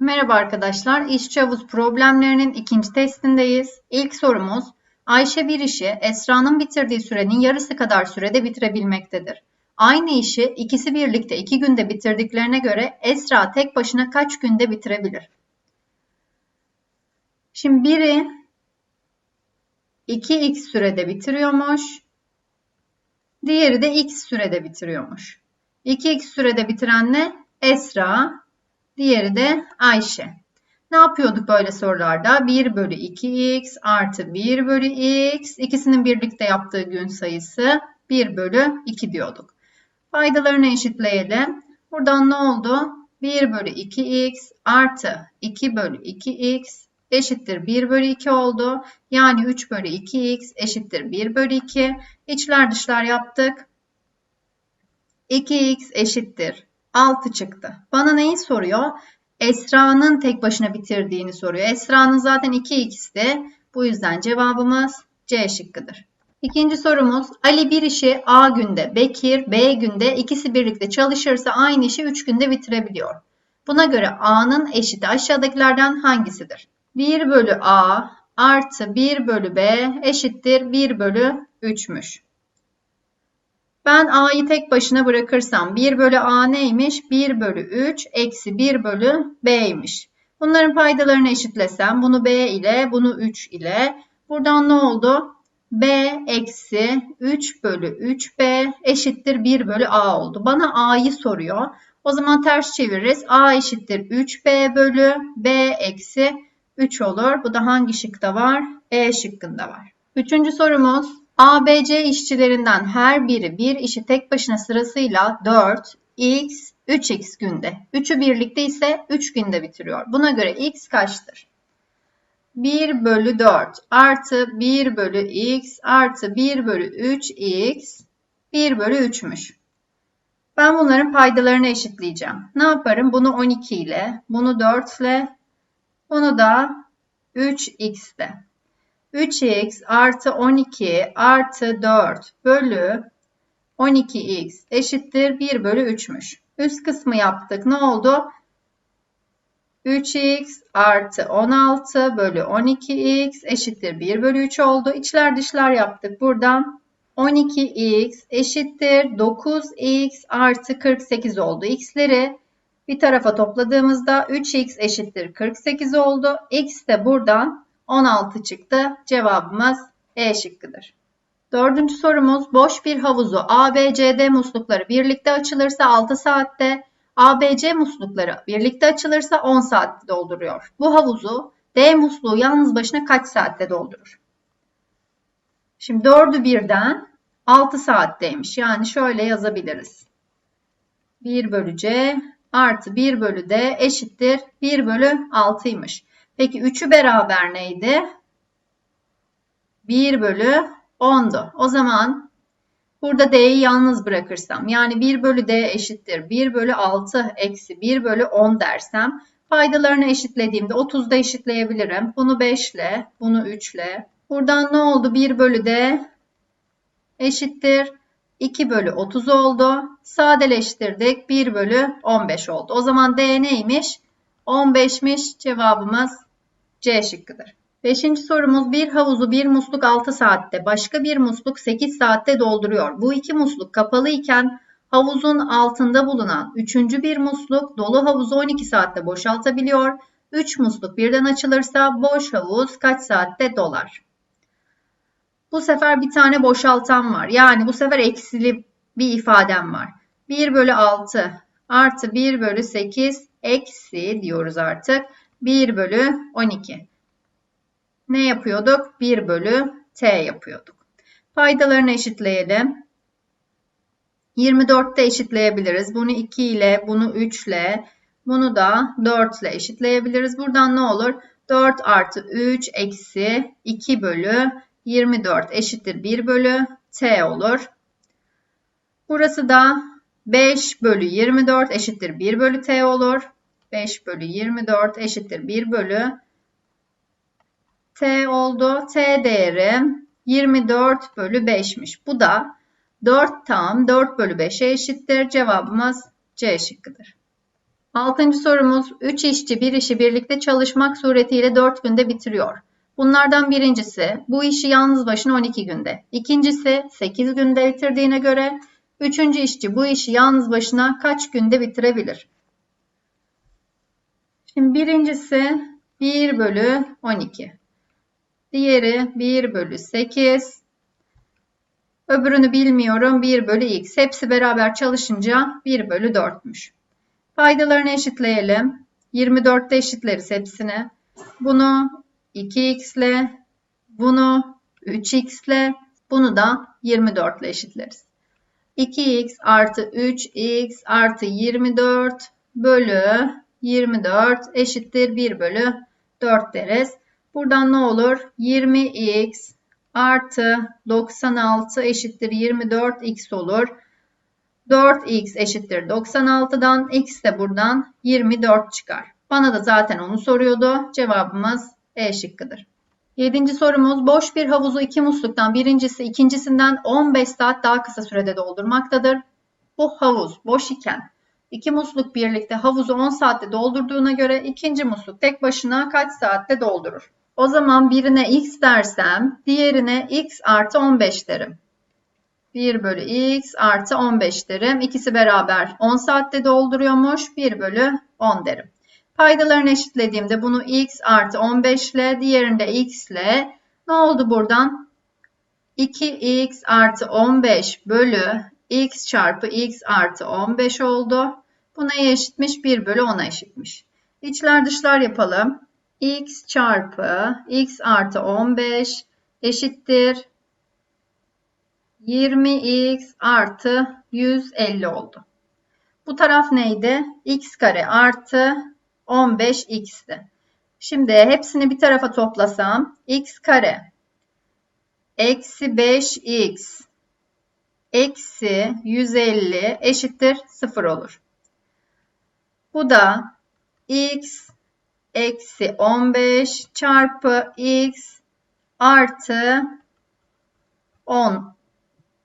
Merhaba arkadaşlar. İşçi havuz problemlerinin ikinci testindeyiz. İlk sorumuz Ayşe bir işi Esra'nın bitirdiği sürenin yarısı kadar sürede bitirebilmektedir. Aynı işi ikisi birlikte iki günde bitirdiklerine göre Esra tek başına kaç günde bitirebilir? Şimdi biri 2x sürede bitiriyormuş. Diğeri de x sürede bitiriyormuş. 2x sürede bitiren ne? Esra. Diğeri de Ayşe. Ne yapıyorduk böyle sorularda? 1 bölü 2x artı 1 bölü x. İkisinin birlikte yaptığı gün sayısı 1 bölü 2 diyorduk. Faydalarını eşitleyelim. Buradan ne oldu? 1 bölü 2x artı 2 bölü 2x eşittir 1 bölü 2 oldu. Yani 3 bölü 2x eşittir 1 bölü 2. İçler dışlar yaptık. 2x eşittir 6 çıktı. Bana neyi soruyor? Esra'nın tek başına bitirdiğini soruyor. Esra'nın zaten 2x'ti. Bu yüzden cevabımız C şıkkıdır. İkinci sorumuz Ali bir işi A günde, Bekir B günde ikisi birlikte çalışırsa aynı işi 3 günde bitirebiliyor. Buna göre A'nın eşiti aşağıdakilerden hangisidir? 1 bölü A artı 1 bölü B eşittir 1 bölü 3'müş. Ben A'yı tek başına bırakırsam 1 bölü A neymiş? 1 bölü 3 eksi 1 bölü B'ymiş. Bunların paydalarını eşitlesem bunu B ile bunu 3 ile buradan ne oldu? B eksi 3 bölü 3B eşittir 1 bölü A oldu. Bana A'yı soruyor. O zaman ters çeviririz. A eşittir 3B bölü B eksi 3 olur. Bu da hangi şıkta var? E şıkkında var. Üçüncü sorumuz ABC işçilerinden her biri bir işi tek başına sırasıyla 4, x, 3x günde. Üçü birlikte ise 3 günde bitiriyor. Buna göre x kaçtır? 1 bölü 4 artı 1 bölü x artı 1 bölü 3x 1 bölü 3'müş. Ben bunların paydalarını eşitleyeceğim. Ne yaparım? Bunu 12 ile, bunu 4 ile, bunu da 3x ile. 3x artı 12 artı 4 bölü 12x eşittir 1 bölü 3'müş. Üst kısmı yaptık. Ne oldu? 3x artı 16 bölü 12x eşittir 1 bölü 3 oldu. İçler dışlar yaptık. Buradan 12x eşittir 9x artı 48 oldu. x'leri bir tarafa topladığımızda 3x eşittir 48 oldu. x de buradan 16 çıktı. Cevabımız E şıkkıdır. Dördüncü sorumuz boş bir havuzu A, B, C, D muslukları birlikte açılırsa 6 saatte, A, B, C muslukları birlikte açılırsa 10 saatte dolduruyor. Bu havuzu D musluğu yalnız başına kaç saatte doldurur? Şimdi 4'ü birden 6 saatteymiş. Yani şöyle yazabiliriz. 1 bölü C artı 1 bölü D eşittir 1 bölü 6'ymış. Peki 3'ü beraber neydi? 1 bölü 10'du. O zaman burada D'yi yalnız bırakırsam yani 1 bölü D eşittir 1 bölü 6 eksi 1 bölü 10 dersem paydalarını eşitlediğimde 30'da eşitleyebilirim. Bunu 5 ile bunu 3 ile. Buradan ne oldu? 1 bölü D eşittir 2 bölü 30 oldu. Sadeleştirdik. 1 bölü 15 oldu. O zaman D neymiş? 15'miş. Cevabımız C şıkkıdır. Beşinci sorumuz bir havuzu bir musluk 6 saatte başka bir musluk 8 saatte dolduruyor. Bu iki musluk kapalı iken havuzun altında bulunan üçüncü bir musluk dolu havuzu 12 saatte boşaltabiliyor. 3 musluk birden açılırsa boş havuz kaç saatte dolar? Bu sefer bir tane boşaltan var. Yani bu sefer eksili bir ifadem var. 1 bölü 6 artı 1 bölü 8 eksi diyoruz artık. 1 bölü 12. Ne yapıyorduk? 1 bölü t yapıyorduk. Paydalarını eşitleyelim. 24'te eşitleyebiliriz. Bunu 2 ile, bunu 3 ile, bunu da 4 ile eşitleyebiliriz. Buradan ne olur? 4 artı 3 eksi 2 bölü 24 eşittir 1 bölü t olur. Burası da 5 bölü 24 eşittir 1 bölü t olur. 5 bölü 24 eşittir 1 bölü t oldu. T değeri 24 bölü 5'miş. Bu da 4 tam 4 bölü 5'e eşittir. Cevabımız C şıkkıdır. Altıncı sorumuz 3 işçi bir işi birlikte çalışmak suretiyle 4 günde bitiriyor. Bunlardan birincisi bu işi yalnız başına 12 günde. İkincisi 8 günde bitirdiğine göre üçüncü işçi bu işi yalnız başına kaç günde bitirebilir? Şimdi birincisi 1 bölü 12. Diğeri 1 bölü 8. Öbürünü bilmiyorum 1 bölü x. Hepsi beraber çalışınca 1 bölü 4'müş. Paydalarını eşitleyelim. 24'te eşitleriz hepsini. Bunu 2x ile, bunu 3x ile, bunu da 24 ile eşitleriz. 2x artı 3x artı 24 bölü 24 eşittir 1 bölü 4 deriz. Buradan ne olur? 20x artı 96 eşittir 24x olur. 4x eşittir 96'dan x de buradan 24 çıkar. Bana da zaten onu soruyordu. Cevabımız E şıkkıdır. Yedinci sorumuz boş bir havuzu iki musluktan birincisi ikincisinden 15 saat daha kısa sürede doldurmaktadır. Bu havuz boş iken iki musluk birlikte havuzu 10 saatte doldurduğuna göre ikinci musluk tek başına kaç saatte doldurur? O zaman birine x dersem diğerine x artı 15 derim. 1 bölü x artı 15 derim. İkisi beraber 10 saatte dolduruyormuş. 1 bölü 10 derim. Paydalarını eşitlediğimde bunu x artı 15 ile diğerinde x ile ne oldu buradan? 2x artı 15 bölü x çarpı x artı 15 oldu. Bu neye eşitmiş? 1 bölü 10'a eşitmiş. İçler dışlar yapalım. x çarpı x artı 15 eşittir 20x artı 150 oldu. Bu taraf neydi? x kare artı 15x'ti. Şimdi hepsini bir tarafa toplasam x kare eksi 5x eksi 150 eşittir 0 olur. Bu da x eksi 15 çarpı x artı 10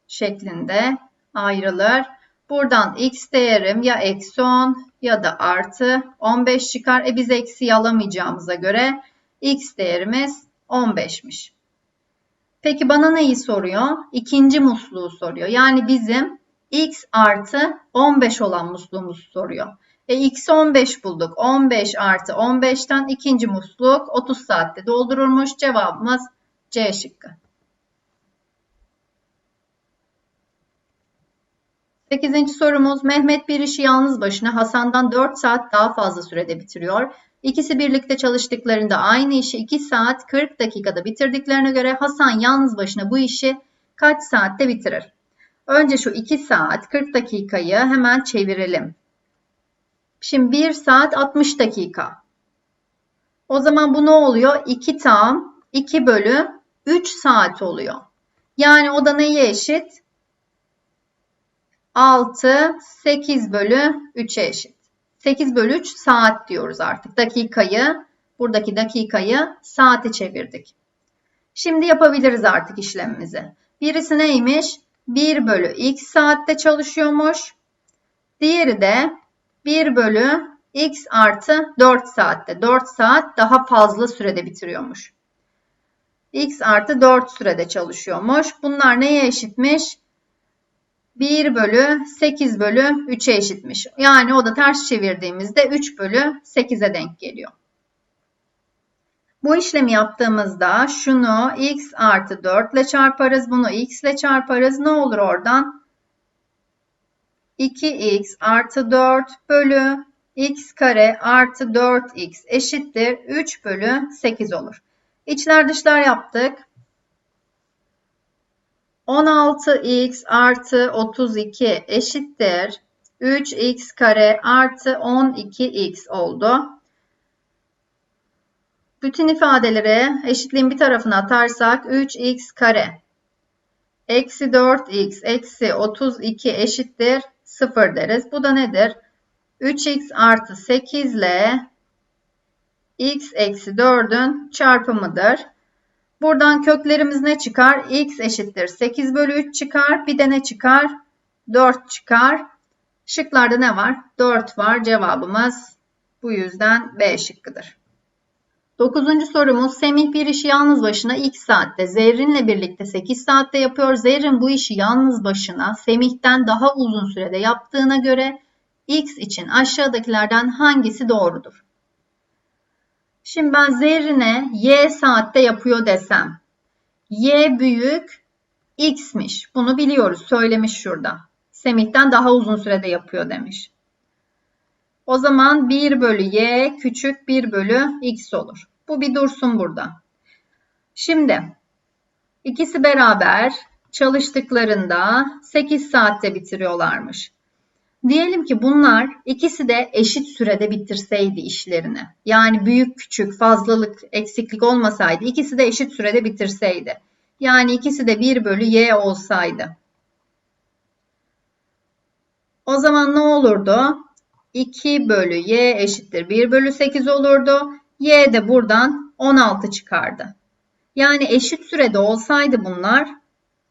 şeklinde ayrılır. Buradan x değerim ya eksi 10 ya da artı 15 çıkar. E biz eksi alamayacağımıza göre x değerimiz 15'miş. Peki bana neyi soruyor? İkinci musluğu soruyor. Yani bizim x artı 15 olan musluğumuzu soruyor. E x 15 bulduk. 15 artı 15'ten ikinci musluk 30 saatte doldurulmuş. Cevabımız C şıkkı. 8. sorumuz Mehmet bir işi yalnız başına Hasan'dan 4 saat daha fazla sürede bitiriyor. İkisi birlikte çalıştıklarında aynı işi 2 saat 40 dakikada bitirdiklerine göre Hasan yalnız başına bu işi kaç saatte bitirir? Önce şu 2 saat 40 dakikayı hemen çevirelim. Şimdi 1 saat 60 dakika. O zaman bu ne oluyor? 2 tam 2 bölü 3 saat oluyor. Yani o da neye eşit? 6, 8 bölü 3'e eşit. 8 bölü 3 saat diyoruz artık. Dakikayı, buradaki dakikayı saate çevirdik. Şimdi yapabiliriz artık işlemimizi. Birisi neymiş? 1 bölü x saatte çalışıyormuş. Diğeri de 1 bölü x artı 4 saatte. 4 saat daha fazla sürede bitiriyormuş. x artı 4 sürede çalışıyormuş. Bunlar neye eşitmiş? 1 bölü 8 bölü 3'e eşitmiş. Yani o da ters çevirdiğimizde 3 bölü 8'e denk geliyor. Bu işlemi yaptığımızda şunu x artı 4 ile çarparız. Bunu x ile çarparız. Ne olur oradan? 2x artı 4 bölü x kare artı 4x eşittir 3 bölü 8 olur. İçler dışlar yaptık. 16x artı 32 eşittir. 3x kare artı 12x oldu. Bütün ifadeleri eşitliğin bir tarafına atarsak 3x kare eksi 4x eksi 32 eşittir 0 deriz. Bu da nedir? 3x artı 8 ile x eksi 4'ün çarpımıdır. Buradan köklerimiz ne çıkar? x eşittir 8 bölü 3 çıkar. Bir de ne çıkar? 4 çıkar. Şıklarda ne var? 4 var. Cevabımız bu yüzden B şıkkıdır. Dokuzuncu sorumuz Semih bir işi yalnız başına ilk saatte Zerrin'le birlikte 8 saatte yapıyor. Zerrin bu işi yalnız başına Semih'ten daha uzun sürede yaptığına göre X için aşağıdakilerden hangisi doğrudur? Şimdi ben Zerrin'e Y saatte yapıyor desem Y büyük X'miş. Bunu biliyoruz. Söylemiş şurada. Semih'ten daha uzun sürede yapıyor demiş. O zaman 1 bölü y küçük 1 bölü x olur. Bu bir dursun burada. Şimdi ikisi beraber çalıştıklarında 8 saatte bitiriyorlarmış. Diyelim ki bunlar ikisi de eşit sürede bitirseydi işlerini. Yani büyük küçük fazlalık eksiklik olmasaydı ikisi de eşit sürede bitirseydi. Yani ikisi de 1 bölü y olsaydı. O zaman ne olurdu? 2 bölü y eşittir 1 bölü 8 olurdu. Y de buradan 16 çıkardı. Yani eşit sürede olsaydı bunlar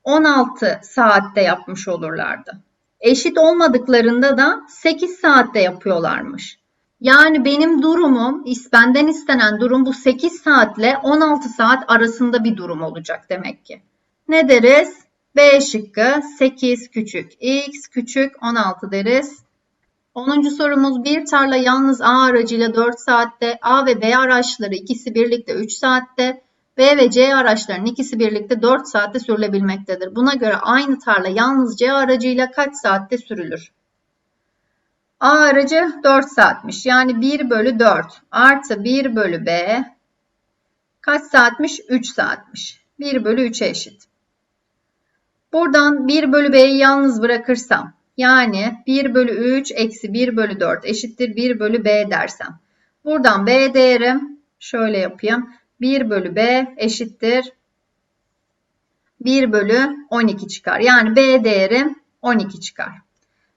16 saatte yapmış olurlardı. Eşit olmadıklarında da 8 saatte yapıyorlarmış. Yani benim durumum, benden istenen durum bu 8 saatle 16 saat arasında bir durum olacak demek ki. Ne deriz? B şıkkı 8 küçük x küçük 16 deriz. 10. sorumuz bir tarla yalnız A aracıyla 4 saatte, A ve B araçları ikisi birlikte 3 saatte, B ve C araçlarının ikisi birlikte 4 saatte sürülebilmektedir. Buna göre aynı tarla yalnız C aracıyla kaç saatte sürülür? A aracı 4 saatmiş. Yani 1 bölü 4 artı 1 bölü B kaç saatmiş? 3 saatmiş. 1 bölü 3'e eşit. Buradan 1 bölü B'yi yalnız bırakırsam yani 1 bölü 3 eksi 1 bölü 4 eşittir 1 bölü B dersem. Buradan B değerim şöyle yapayım. 1 bölü B eşittir 1 bölü 12 çıkar. Yani B değerim 12 çıkar.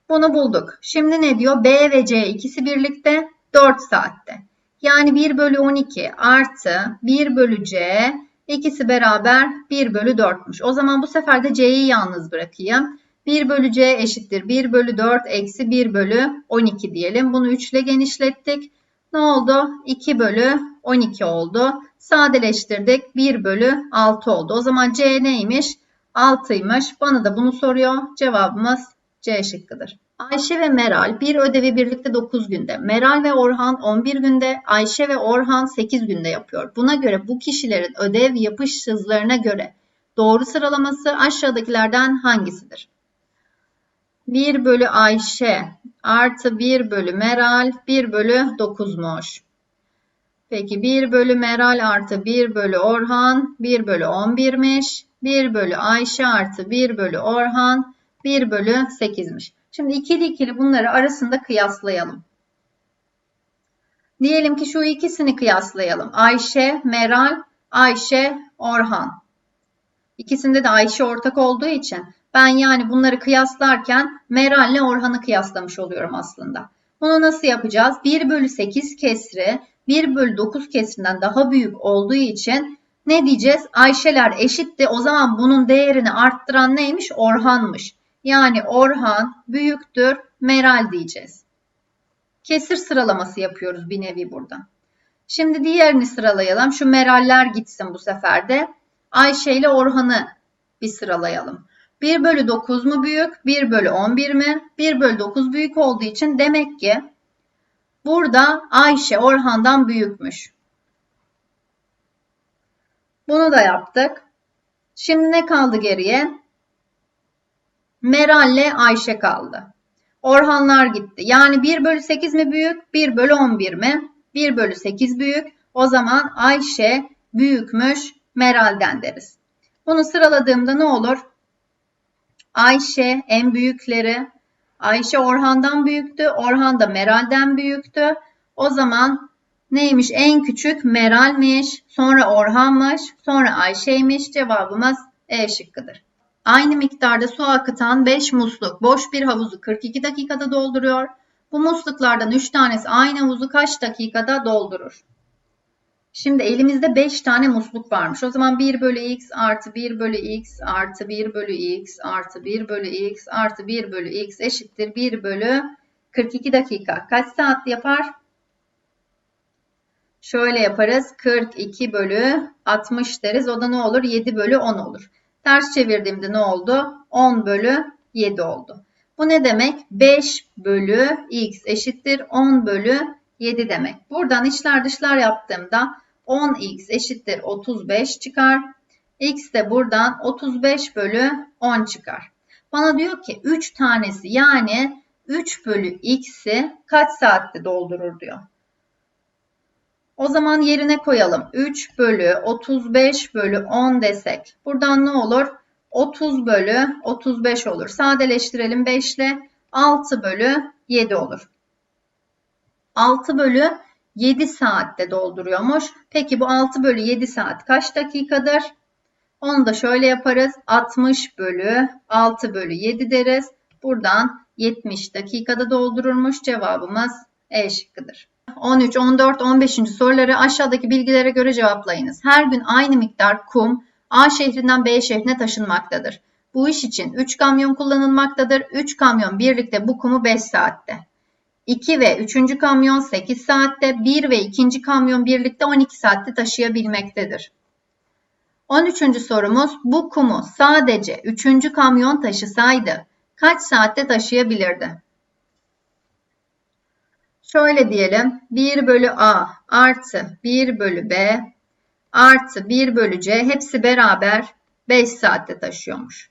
Bunu bulduk. Şimdi ne diyor? B ve C ikisi birlikte 4 saatte. Yani 1 bölü 12 artı 1 bölü C ikisi beraber 1 bölü 4'müş. O zaman bu sefer de C'yi yalnız bırakayım. 1 bölü c eşittir 1 bölü 4 eksi 1 bölü 12 diyelim. Bunu 3 ile genişlettik. Ne oldu? 2 bölü 12 oldu. Sadeleştirdik. 1 bölü 6 oldu. O zaman c neymiş? 6'ymış. Bana da bunu soruyor. Cevabımız C şıkkıdır. Ayşe ve Meral bir ödevi birlikte 9 günde. Meral ve Orhan 11 günde, Ayşe ve Orhan 8 günde yapıyor. Buna göre bu kişilerin ödev yapış hızlarına göre doğru sıralaması aşağıdakilerden hangisidir? 1 bölü Ayşe artı 1 bölü Meral 1 bölü 9'muş. Peki 1 bölü Meral artı 1 bölü Orhan 1 bölü 11'miş. 1 bölü Ayşe artı 1 bölü Orhan 1 bölü 8'miş. Şimdi ikili ikili bunları arasında kıyaslayalım. Diyelim ki şu ikisini kıyaslayalım. Ayşe, Meral, Ayşe, Orhan. İkisinde de Ayşe ortak olduğu için ben yani bunları kıyaslarken Meral ile Orhan'ı kıyaslamış oluyorum aslında. Bunu nasıl yapacağız? 1 bölü 8 kesri 1 bölü 9 kesrinden daha büyük olduğu için ne diyeceğiz? Ayşeler eşitti. O zaman bunun değerini arttıran neymiş? Orhan'mış. Yani Orhan büyüktür Meral diyeceğiz. Kesir sıralaması yapıyoruz bir nevi burada. Şimdi diğerini sıralayalım. Şu Meraller gitsin bu sefer de. Ayşe ile Orhan'ı bir sıralayalım. 1 bölü 9 mu büyük? 1 bölü 11 mi? 1 bölü 9 büyük olduğu için demek ki burada Ayşe Orhan'dan büyükmüş. Bunu da yaptık. Şimdi ne kaldı geriye? Meral ile Ayşe kaldı. Orhanlar gitti. Yani 1 bölü 8 mi büyük? 1 bölü 11 mi? 1 bölü 8 büyük. O zaman Ayşe büyükmüş Meral'den deriz. Bunu sıraladığımda ne olur? Ayşe en büyükleri. Ayşe Orhan'dan büyüktü. Orhan da Meral'den büyüktü. O zaman neymiş? En küçük Meral'miş. Sonra Orhan'mış. Sonra Ayşe'ymiş. Cevabımız E şıkkıdır. Aynı miktarda su akıtan 5 musluk boş bir havuzu 42 dakikada dolduruyor. Bu musluklardan 3 tanesi aynı havuzu kaç dakikada doldurur? Şimdi elimizde 5 tane musluk varmış. O zaman 1 bölü x artı 1 bölü x artı 1 bölü x artı 1 bölü x artı 1 bölü x eşittir 1 bölü 42 dakika. Kaç saat yapar? Şöyle yaparız. 42 bölü 60 deriz. O da ne olur? 7 bölü 10 olur. Ters çevirdiğimde ne oldu? 10 bölü 7 oldu. Bu ne demek? 5 bölü x eşittir 10 bölü 7 demek. Buradan içler dışlar yaptığımda 10x eşittir 35 çıkar. x de buradan 35 bölü 10 çıkar. Bana diyor ki 3 tanesi yani 3 bölü x'i kaç saatte doldurur diyor. O zaman yerine koyalım. 3 bölü 35 bölü 10 desek. Buradan ne olur? 30 bölü 35 olur. Sadeleştirelim 5 ile 6 bölü 7 olur. 6 bölü 7 saatte dolduruyormuş. Peki bu 6 bölü 7 saat kaç dakikadır? Onu da şöyle yaparız. 60 bölü 6 bölü 7 deriz. Buradan 70 dakikada doldururmuş. Cevabımız E şıkkıdır. 13, 14, 15. soruları aşağıdaki bilgilere göre cevaplayınız. Her gün aynı miktar kum A şehrinden B şehrine taşınmaktadır. Bu iş için 3 kamyon kullanılmaktadır. 3 kamyon birlikte bu kumu 5 saatte. 2 ve 3. kamyon 8 saatte, 1 ve 2. kamyon birlikte 12 saatte taşıyabilmektedir. 13. sorumuz bu kumu sadece 3. kamyon taşısaydı kaç saatte taşıyabilirdi? Şöyle diyelim 1 bölü A artı 1 bölü B artı 1 bölü C hepsi beraber 5 saatte taşıyormuş.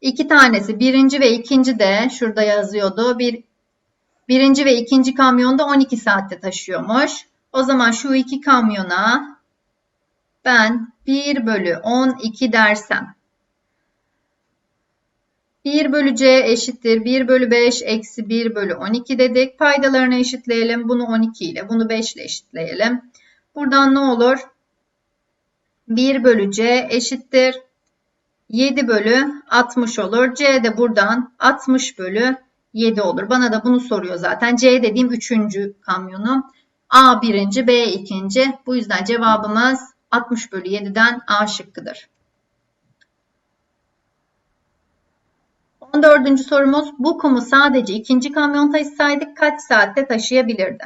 İki tanesi birinci ve ikinci de şurada yazıyordu. Bir, birinci ve ikinci kamyonda 12 saatte taşıyormuş. O zaman şu iki kamyona ben 1 bölü 12 dersem 1 bölü C eşittir 1 bölü 5 eksi 1 bölü 12 dedik. Paydalarını eşitleyelim. Bunu 12 ile bunu 5 ile eşitleyelim. Buradan ne olur? 1 bölü C eşittir 7 bölü 60 olur. C de buradan 60 bölü 7 olur. Bana da bunu soruyor zaten. C dediğim 3. kamyonu. A birinci, B ikinci. Bu yüzden cevabımız 60 bölü 7'den A şıkkıdır. 14. sorumuz bu kumu sadece ikinci kamyon taşısaydık kaç saatte taşıyabilirdi?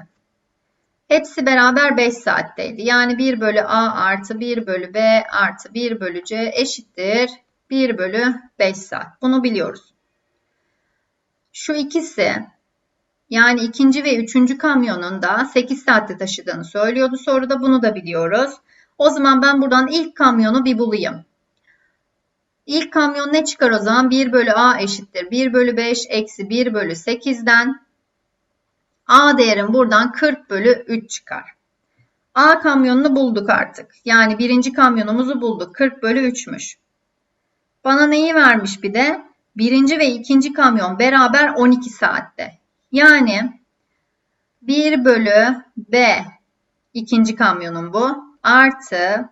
Hepsi beraber 5 saatteydi. Yani 1 bölü A artı 1 bölü B artı 1 bölü C eşittir 1 bölü 5 saat. Bunu biliyoruz. Şu ikisi yani ikinci ve üçüncü kamyonun da 8 saatte taşıdığını söylüyordu soruda. Bunu da biliyoruz. O zaman ben buradan ilk kamyonu bir bulayım. İlk kamyon ne çıkar o zaman? 1 bölü A eşittir. 1 bölü 5 eksi 1 bölü 8'den A değerim buradan 40 bölü 3 çıkar. A kamyonunu bulduk artık. Yani birinci kamyonumuzu bulduk. 40 bölü 3'müş. Bana neyi vermiş bir de? Birinci ve ikinci kamyon beraber 12 saatte. Yani 1 bölü B ikinci kamyonun bu. Artı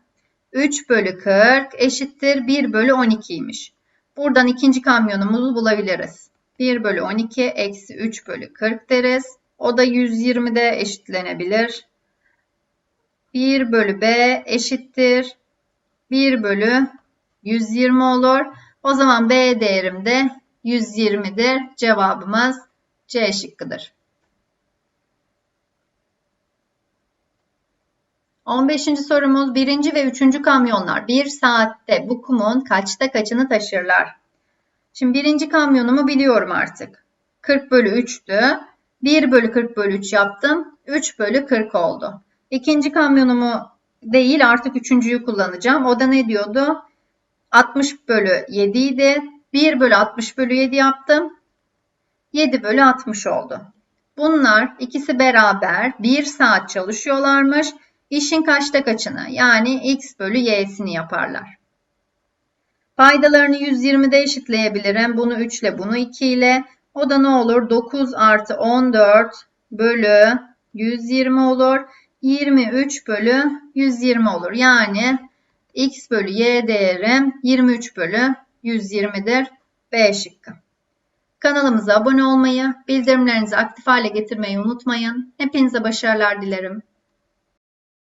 3 bölü 40 eşittir 1 bölü 12'ymiş. Buradan ikinci kamyonumuzu bulabiliriz. 1 bölü 12 eksi 3 bölü 40 deriz. O da 120'de eşitlenebilir. 1 bölü B eşittir. 1 bölü 120 olur. O zaman B değerim de 120'dir. Cevabımız C şıkkıdır. 15. sorumuz 1. ve 3. kamyonlar 1 saatte bu kumun kaçta kaçını taşırlar? Şimdi birinci kamyonumu biliyorum artık. 40 bölü 3'tü. 1 bölü 40 bölü 3 yaptım. 3 bölü 40 oldu. İkinci kamyonumu değil artık üçüncüyü kullanacağım. O da ne diyordu? 60 bölü 7 idi. 1 bölü 60 bölü 7 yaptım. 7 bölü 60 oldu. Bunlar ikisi beraber 1 saat çalışıyorlarmış. İşin kaçta kaçını yani x bölü y'sini yaparlar. Paydalarını 120'de eşitleyebilirim. Bunu 3 ile bunu 2 ile. O da ne olur? 9 artı 14 bölü 120 olur. 23 bölü 120 olur. Yani x bölü y değerim 23 bölü 120'dir. B şıkkı. Kanalımıza abone olmayı, bildirimlerinizi aktif hale getirmeyi unutmayın. Hepinize başarılar dilerim.